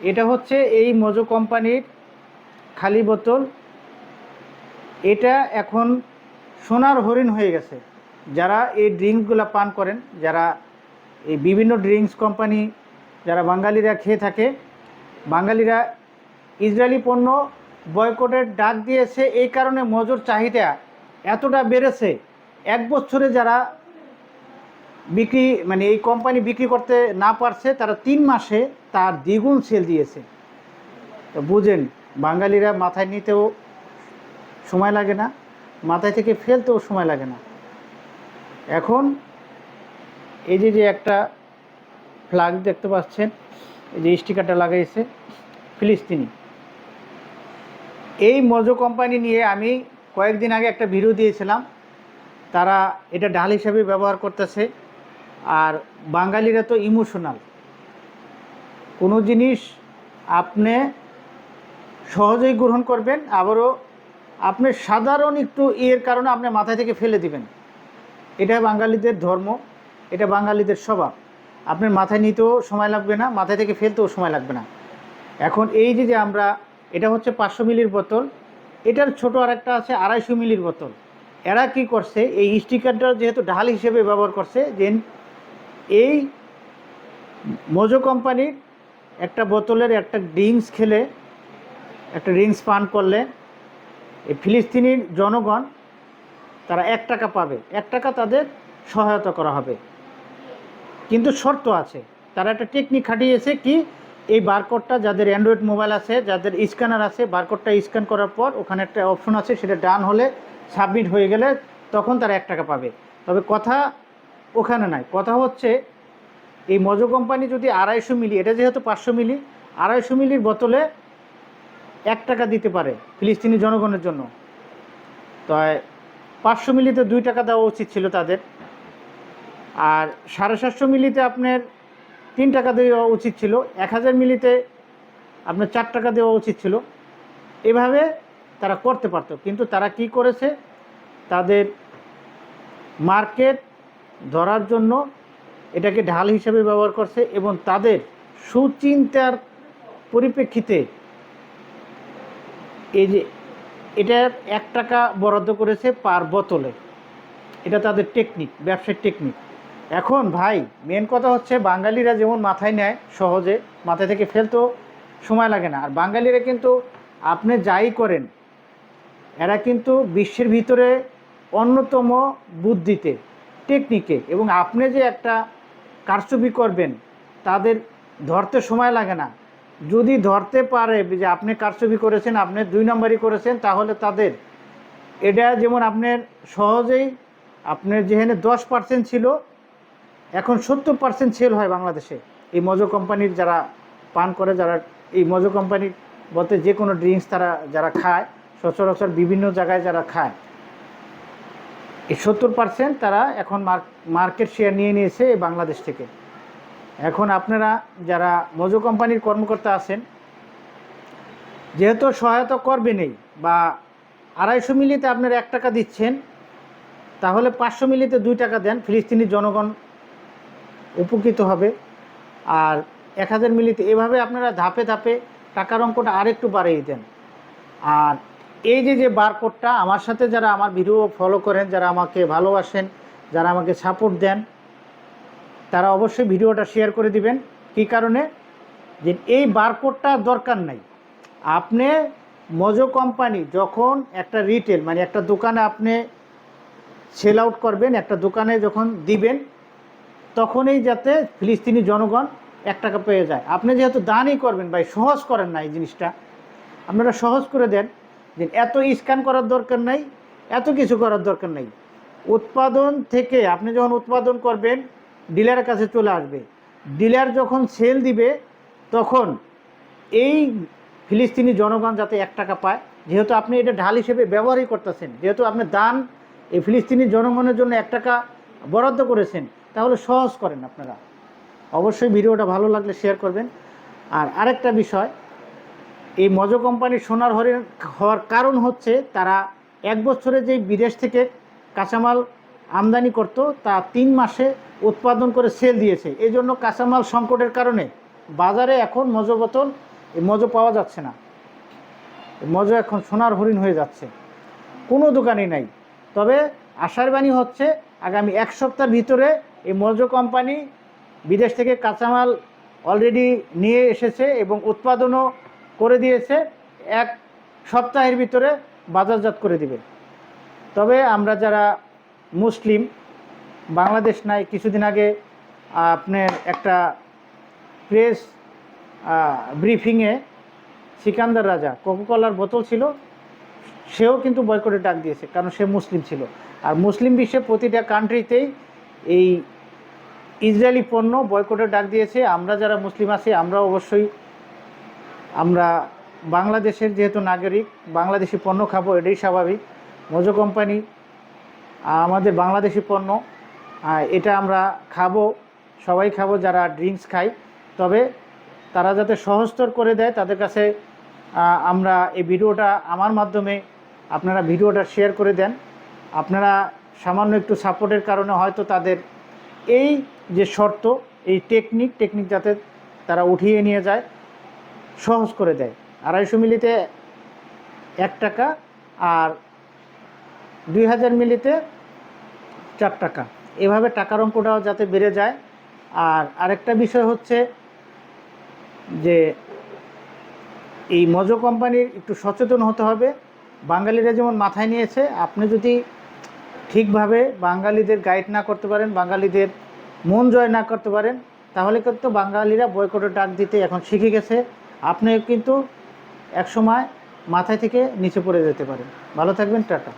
এটা হচ্ছে এই মজো কোম্পানির খালি বোতল। এটা এখন সোনার হরিণ হয়ে গেছে। যারা এই ড্রিঙ্কসগুলো পান করেন, যারা এই বিভিন্ন ড্রিঙ্কস কোম্পানি, যারা বাঙালিরা খেয়ে থাকে, বাঙালিরা ইসরায়েলি পণ্য বয়কটের ডাক দিয়েছে। এই কারণে মজুর চাহিদা এতটা বেড়েছে। এক বছরে যারা বিক্রি মানে এই কোম্পানি বিক্রি করতে না পারছে, তারা তিন মাসে তার দ্বিগুণ সেল দিয়েছে। তো বুঝেন, বাঙালিরা মাথায় নিতেও সময় লাগে না, মাথায় থেকে ফেলতেও সময় লাগে না। এখন এই যে যে একটা ফ্ল্যাগ দেখতে পাচ্ছেন, এই যে স্টিকারটা লাগাইছে, ফিলিস্তিনি। এই মজো কোম্পানি নিয়ে আমি কয়েকদিন আগে একটা ভিডিও দিয়েছিলাম, তারা এটা ডাল হিসাবে ব্যবহার করতেছে। আর বাঙালিরা তো ইমোশনাল কোনো জিনিস আপনি সহজেই গ্রহণ করবেন, আবারও আপনি সাধারণ একটু ইয়ের কারণে আপনি মাথা থেকে ফেলে দিবেন। এটা বাঙালিদের ধর্ম, এটা বাঙালিদের স্বভাব। আপনার মাথায় নিতেও সময় লাগবে না মাথা থেকে ফেলতেও সময় লাগবে না। এখন এই যে যে আমরা, এটা হচ্ছে পাঁচশো মিলির বোতল, এটার ছোট আর একটা আছে আড়াইশো মিলির বোতল। এরা কি করছে, এই স্টিকারটা যেহেতু ঢাল হিসেবে ব্যবহার করছে যে এই মোজো কোম্পানির একটা বোতলের একটা ড্রিঙ্কস খেলে, একটা ড্রিঙ্কস পান করলে, এই ফিলিস্তিনির জনগণ তারা এক টাকা পাবে। এক টাকা তাদের সহায়তা করা হবে। কিন্তু শর্ত আছে। তারা একটা টেকনিক খাটিয়েছে কি, এই বারকোডটা যাদের অ্যান্ড্রয়েড মোবাইল আছে, যাদের স্ক্যানার আছে বারকোডটা স্ক্যান করার পর ওখানে একটা অপশন আছে, সেটা ডান হলে সাবমিট হয়ে গেলে তখন তারা এক টাকা পাবে। তবে কথা ওখানে নাই। কথা হচ্ছে, এই মজো কোম্পানি যদি আড়াইশো মিলি, এটা যেহেতু পাঁচশো মিলি, আড়াইশো মিলির বোতলে এক টাকা দিতে পারে ফিলিস্তিনি জনগণের জন্য। তাই পাঁচশো মিলিতে দুই টাকা দেওয়া উচিত ছিল তাদের। আর সাড়ে সাতশো মিলিতে আপনার তিন টাকা দেওয়া উচিত ছিল, এক হাজার মিলিতে আপনার চার টাকা দেওয়া উচিত ছিল। এভাবে তারা করতে পারতো। কিন্তু তারা কি করেছে? তাদের মার্কেট ধরার জন্য এটাকে ঢাল হিসেবে ব্যবহার করছে এবং তাদের সুচিন্তার পরিপ্রেক্ষিতে এই যে এটার এক টাকা বরাদ্দ করেছে পার বোতলে। এটা তাদের টেকনিক, ব্যবসার টেকনিক। এখন ভাই মেন কথা হচ্ছে বাঙালিরা যেমন মাথায় নেয় সহজে মাথা থেকে ফেলতেও সময় লাগে না। আর বাঙালিরা কিন্তু আপনি যাই করেন, এরা কিন্তু বিশ্বের ভিতরে অন্যতম বুদ্ধিতে। টেকনিকে এবং আপনি যে একটা কারচুপি করবেন, তাদের ধরতে সময় লাগে না। যদি ধরতে পারে যে আপনি কারচুপি করেছেন, আপনি দুই নম্বরই করেছেন, তাহলে তাদের এটা যেমন আপনার সহজেই, আপনার যেখানে দশ পার্সেন্ট ছিল, এখন সত্তর পার্সেন্ট সেল হয় বাংলাদেশে। এই মজো কোম্পানির যারা পান করে, যারা এই মজো কোম্পানির বলতে যে কোনো ড্রিঙ্কস তারা, যারা খায়, সচরাচর বিভিন্ন জায়গায় যারা খায়। এই সত্তর পার্সেন্ট তারা এখন মার্কেট শেয়ার নিয়ে নিয়েছে বাংলাদেশ থেকে। এখন আপনারা যারা মজো কোম্পানির কর্মকর্তা আছেন, যেহেতু সহায়তা করবেনই বা আড়াইশো মিলিতে আপনারা এক টাকা দিচ্ছেন, তাহলে পাঁচশো মিলিতে দুই টাকা দেন, ফিলিস্তিনি জনগণ উপকৃত হবে। আর এক হাজার মিলিতে এভাবে আপনারা ধাপে ধাপে টাকার অঙ্কটা আরেকটু বাড়িয়ে দেন। আর এই যে যে বারকোডটা আমার সাথে যারা আমার ভিডিও ফলো করেন, যারা আমাকে ভালোবাসেন, যারা আমাকে সাপোর্ট দেন, তারা অবশ্যই ভিডিওটা শেয়ার করে দিবেন। কী কারণে? যে এই বারকোডটা দরকার নাই। আপনি মজো কোম্পানি যখন একটা রিটেল মানে একটা দোকানে আপনি সেল আউট করবেন, একটা দোকানে যখন দিবেন, তখনই যাতে ফিলিস্তিনি জনগণ এক টাকা পেয়ে যায়। আপনি যেহেতু দানই করবেন ভাই, সহজ করেন না এই জিনিসটা। আপনারা সহজ করে দেন। যে এত স্ক্যান করার দরকার নাই, এত কিছু করার দরকার নাই। উৎপাদন থেকে আপনি যখন উৎপাদন করবেন, ডিলারের কাছে চলে আসবে। ডিলার যখন সেল দিবে, তখন এই ফিলিস্তিনি জনগণ যাতে এক টাকা পায়, যেহেতু আপনি এটা ঢাল হিসেবে ব্যবহারই করতেছেন, যেহেতু আপনি দান এই ফিলিস্তিনি জনগণের জন্য এক টাকা বরাদ্দ করেছেন, তাহলে সহজ করেন আপনারা। অবশ্যই ভিডিওটা ভালো লাগলে শেয়ার করবেন। আর আরেকটা বিষয় এই মজো কোম্পানির সোনার হরিণ হওয়ার কারণ হচ্ছে তারা এক বছরে যে বিদেশ থেকে কাঁচামাল আমদানি করত, তা তিন মাসে উৎপাদন করে সেল দিয়েছে। এই জন্য কাঁচামাল সংকটের কারণে বাজারে এখন মজো এই মজো পাওয়া যাচ্ছে না। মজো এখন সোনার হরিণ হয়ে যাচ্ছে। কোনো দোকানে নাই। তবে আশার বাণী হচ্ছে আগামী এক সপ্তাহের ভিতরে এই মজো কোম্পানি বিদেশ থেকে কাঁচামাল অলরেডি নিয়ে এসেছে এবং উৎপাদনও করে দিয়েছে, এক সপ্তাহের ভিতরে বাজারজাত করে দিবে। তবে আমরা যারা মুসলিম, বাংলাদেশ নাই, কিছুদিন আগে আপনার একটা প্রেস ব্রিফিংয়ে সিকান্দার রাজা, কোকোকলার বোতল ছিল, সেও কিন্তু বয়কটে ডাক দিয়েছে, কারণ সে মুসলিম ছিল। আর মুসলিম বিশ্বে প্রতিটা কান্ট্রিতেই এই ইসরায়েলি পণ্য বয়কটে ডাক দিয়েছে। আমরা যারা মুসলিম আছি, আমরা অবশ্যই আমরা বাংলাদেশের যেহেতু নাগরিক, বাংলাদেশি পণ্য খাব, এটাই স্বাভাবিক। মজো কোম্পানি আমাদের বাংলাদেশি পণ্য এটা আমরা খাব, সবাই খাব, যারা ড্রিঙ্কস খাই তবে তারা যাতে সহজতর করে দেয়, তাদের কাছে আমরা এই ভিডিওটা আমার মাধ্যমে আপনারা ভিডিওটা শেয়ার করে দেন। আপনারা সামান্য একটু সাপোর্টের কারণে হয়তো তাদের এই যে শর্ত, এই টেকনিক টেকনিক যাতে তারা উঠিয়ে নিয়ে যায়। সহজ করে দেয়। আড়াইশো মিলিতে এক টাকা আর দুই হাজার মিলিতে চার টাকা। এভাবে টাকার অঙ্কটাও যাতে বেড়ে যায়। আর আরেকটা বিষয় হচ্ছে যে এই মজো কোম্পানির একটু সচেতন হতে হবে। বাঙালিরা যেমন মাথায় নিয়েছে, আপনি যদি ঠিকভাবে বাঙালিদের গাইড না করতে পারেন, বাঙালিদের মন জয় না করতে পারেন, তাহলে কিন্তু বাঙালিরা বয়কটের ডাক দিতে এখন শিখে গেছে। আপনি কিন্তু একসময় মাথায় থেকে নিচে পড়ে যেতে পারেন। ভালো থাকবেন টাটা।